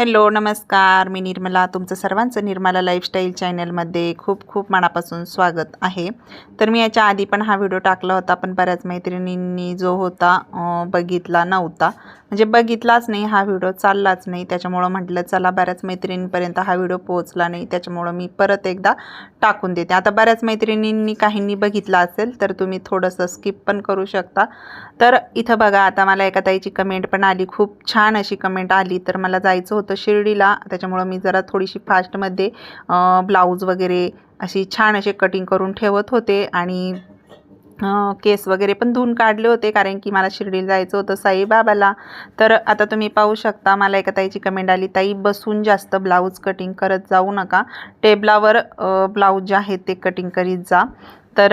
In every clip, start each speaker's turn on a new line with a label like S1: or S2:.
S1: Hello नमस्कार. मी निर्मला. तुमचं सर्वांचं निर्मला लाईफस्टाईल चॅनलमध्ये खूप खूप मनापासून स्वागत आहे. तर मी याच्या आधी पण हा व्हिडिओ टाकला होता पण बऱ्याच मैत्रिणींनी जो होता बघितला नव्हता. म्हणजे बघितलाच नाही हा व्हिडिओ चाललाच नाही. त्याच्यामुळं म्हटलं चला बऱ्याच मैत्रिणींपर्यंत हा व्हिडिओ पोहोचला नाही. त्याच्यामुळं मी परत एकदा टाकून देते. आता बऱ्याच मैत्रिणींनी काहींनी बघितला असेल तर तुम्ही थोडंसं स्किप पण करू शकता. तर इथं बघा आता मला एका ताईची कमेंट पण आली. खूप छान अशी कमेंट आली. तर मला जायचं होतं शिर्डीला. त्याच्यामुळं मी जरा थोडीशी फास्टमध्ये ब्लाऊज वगैरे अशी छान असे कटिंग करून ठेवत होते. आणि केस वगैरे पण धुवून काढले होते कारण की मला शिर्डीला जायचं होतं साईबाबाला. तर आता तुम्ही पाहू शकता मला एका ताईची कमेंट आली ताई बसून जास्त ब्लाऊज कटिंग करत जाऊ नका. टेबलावर ब्लाऊज जे आहेत ते कटिंग करीत जा. तर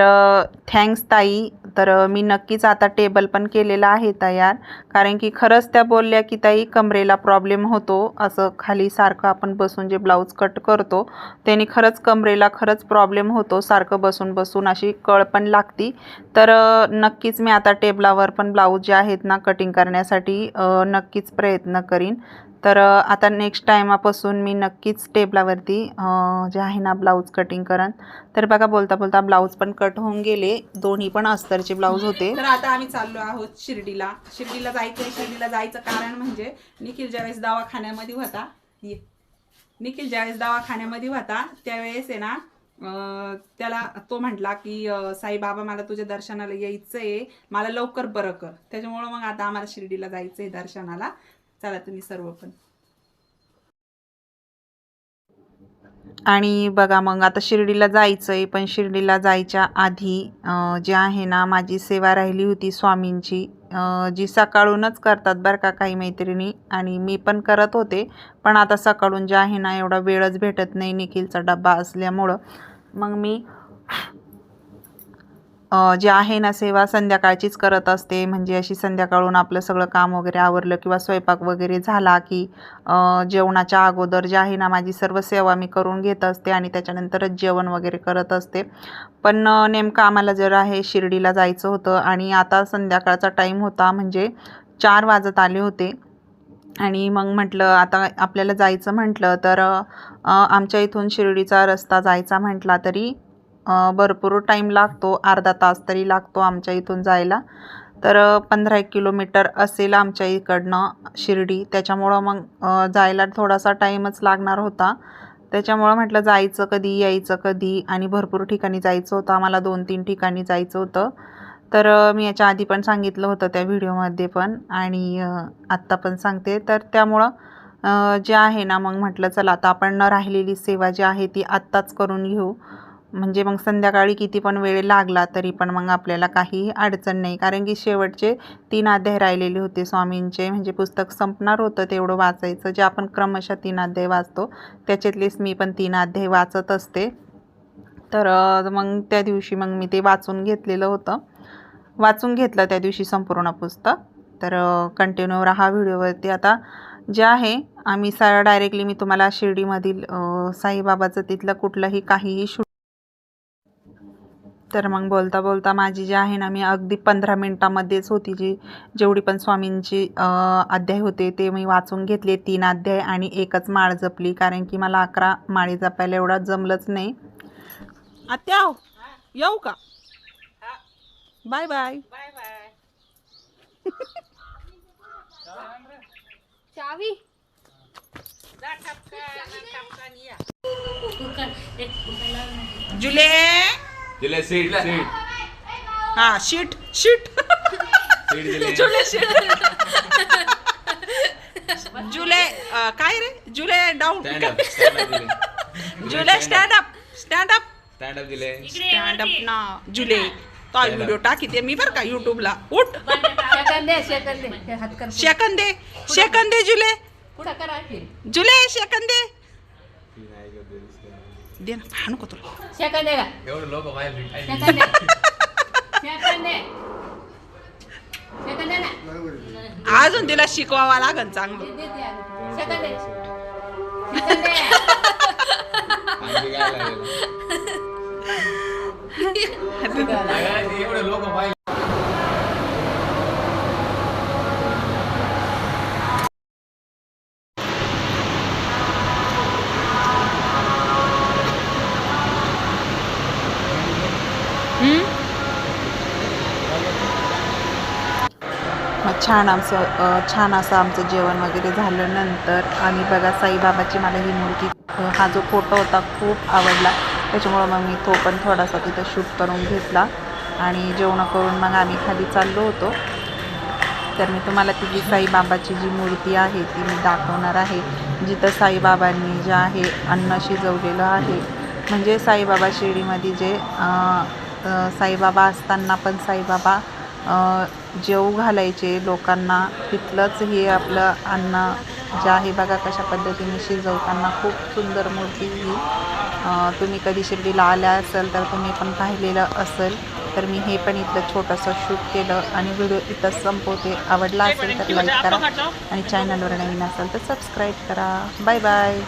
S1: थँक्स ताई. तर मी नक्कीच आता टेबल पण केलेला आहे तयार. कारण की खरंच त्या बोलल्या की ताई कमरेला प्रॉब्लेम होतो. असं खाली सारखं आपण बसून जे ब्लाऊज कट करतो त्याने खरंच कमरेला खरंच प्रॉब्लेम होतो सारखं बसून बसून अशी कळ पण लागती. तर नक्कीच मी आता टेबलावर पण ब्लाऊज जे आहेत ना कटिंग करण्यासाठी नक्कीच प्रयत्न करीन. तर आता नेक्स्ट टायमापासून मी नक्कीच टेबलावरती जे आहे ना ब्लाऊज कटिंग करन. तर बघा बोलता बोलता ब्लाऊज पण कट होऊन गेले. दोन्ही पण अस्तरचे ब्लाऊज होते.
S2: तर आता आम्ही चाललो आहोत शिर्डीला. शिर्डीला जायचंय. शिर्डीला जायचं कारण म्हणजे निखिल ज्यावेळेस दवाखान्यामध्ये होता ये. निखिल ज्यावेळेस दवाखान्यामध्ये होता त्यावेळेस आहे ना त्याला तो म्हटला की साई साईबाबा मला तुझ्या दर्शनाला यायचंय. मला लवकर बरं कर. त्याच्यामुळं मग आता आम्हाला शिर्डीला जायचंय दर्शनाला. चला तुम्ही सर्व पण.
S1: आणि बघा मग आता शिर्डीला जायचं आहे पण शिर्डीला जायच्या आधी जे आहे ना माझी सेवा राहिली होती स्वामींची जी सकाळूनच करतात बरं का काही मैत्रिणी आणि मी पण करत होते पण आता सकाळून जे आहे ना एवढा वेळच भेटत नाही निखिलचा डब्बा असल्यामुळं. मग मी जे आहे ना सेवा संध्याकाळचीच करत असते. म्हणजे अशी संध्याकाळून आपलं सगळं काम वगैरे आवरलं किंवा स्वयंपाक वगैरे झाला की जेवणाच्या अगोदर जे आहे ना माझी सर्व सेवा मी करून घेत असते आणि त्याच्यानंतरच जेवण वगैरे करत असते. पण नेमकं आम्हाला जर आहे शिर्डीला जायचं होतं आणि आता संध्याकाळचा टाईम होता म्हणजे चार वाजत आले होते. आणि मग म्हटलं आता आपल्याला जायचं म्हटलं तर आमच्या इथून शिर्डीचा रस्ता जायचा म्हटला तरी भरपूर टाईम लागतो अर्धा तास तरी लागतो आमच्या इथून जायला. तर पंधरा एक किलोमीटर असेल आमच्या इकडनं शिर्डी. त्याच्यामुळं मग जायला थोडासा टाईमच लागणार होता. त्याच्यामुळं म्हटलं जायचं कधी यायचं कधी आणि भरपूर ठिकाणी जायचं होतं. आम्हाला दोन तीन ठिकाणी जायचं होतं. तर मी याच्या आधी पण सांगितलं होतं त्या व्हिडिओमध्ये पण आणि आत्ता पण सांगते. तर त्यामुळं जे आहे ना मग म्हटलं चला आता आपण न राहिलेली सेवा जी आहे ती आत्ताच करून घेऊ. म्हणजे मग संध्याकाळी किती पण वेळ लागला तरी पण मग आपल्याला काहीही अडचण नाही. कारण की शेवटचे तीन अध्याय राहिलेले होते स्वामींचे. म्हणजे पुस्तक संपणार होतं तेवढं वाचायचं. जे आपण क्रमशः तीन अध्याय वाचतो त्याच्यातलेच मी पण तीन अध्याय वाचत असते. तर मग त्या दिवशी मग मी ते वाचून घेतलेलं होतं. वाचून घेतलं त्या दिवशी संपूर्ण पुस्तक. तर कंटिन्यू राहा व्हिडिओवरती. आता जे आहे आम्ही सरळ डायरेक्टली मी तुम्हाला शिर्डीमधील साईबाबाचं तिथलं कुठलंही काहीही शूट तर मग बोलता बोलता माझी जी आहे ना मी अगदी पंधरा मिनटामध्येच होती जी जेवढी पण स्वामींची अध्याय होते ते मी वाचून घेतले. तीन अध्याय आणि एकच माळ जपली. कारण की मला अकरा माळी जपायला एवढा जमलंच नाही. आत्या येऊ का? Bye bye.
S3: चावी.
S1: जुले.
S4: दिले सीट सीट.
S1: हा शीट शीट.
S4: सीट दिले.
S1: जुले शीट. जुले काय रे? जुले down
S4: stand up
S1: July stand up stand up
S4: stand up दिले.
S1: स्टँड अप ना जुले. तो व्हिडिओ टाकीते मी बरं का युट्यूबला उठ.
S3: सेकंद दे सेकंद दे हात कर.
S1: शेकंदे शेकंदे जुले. जुले शेकंदे. दे ना भाणू का तुला
S3: सेकंद दे का
S4: एवढं लोक बाहेर
S3: सेकंद दे सेकंद दे सेकंद दे ना
S1: अजून तिला शिकवावा लागन चांगलं
S3: दे दे सेकंद सेकंद
S4: एवढे लोक बाहेर
S1: छान आमचं छान असं आमचं जेवण वगैरे झालं नंतर. आणि बघा साईबाबाची मला ही मूर्ती हा जो फोटो होता खूप आवडला. त्याच्यामुळं मग मी तो पण थोडासा तिथं शूट करून घेतला. आणि जेवण करून मग आम्ही खाली चाललो होतो. तर मी तुम्हाला तिची साईबाबाची जी मूर्ती आहे ती मी दाखवणार आहे. जिथं साईबाबांनी जे आहे अन्न शिजवलेलं आहे. म्हणजे साईबाबा शिर्डीमध्ये जे साईबाबा असताना पण साईबाबा जेवू घालायचे लोकांना तिथलंच हे आपलं अन्न जे आहे बघा कशा पद्धतीने शिजवताना खूप सुंदर मूर्ती ही. तुम्ही कधी शिर्डीला आल्या असेल तर तुम्ही पण पाहिलेलं असेल. तर मी हे पण इथलं छोटंसं शूट केलं आणि व्हिडिओ इथं संपवते. आवडला असेल तर लाईक करा आणि चॅनलवर नवीन असेल तर सबस्क्राईब करा. Bye bye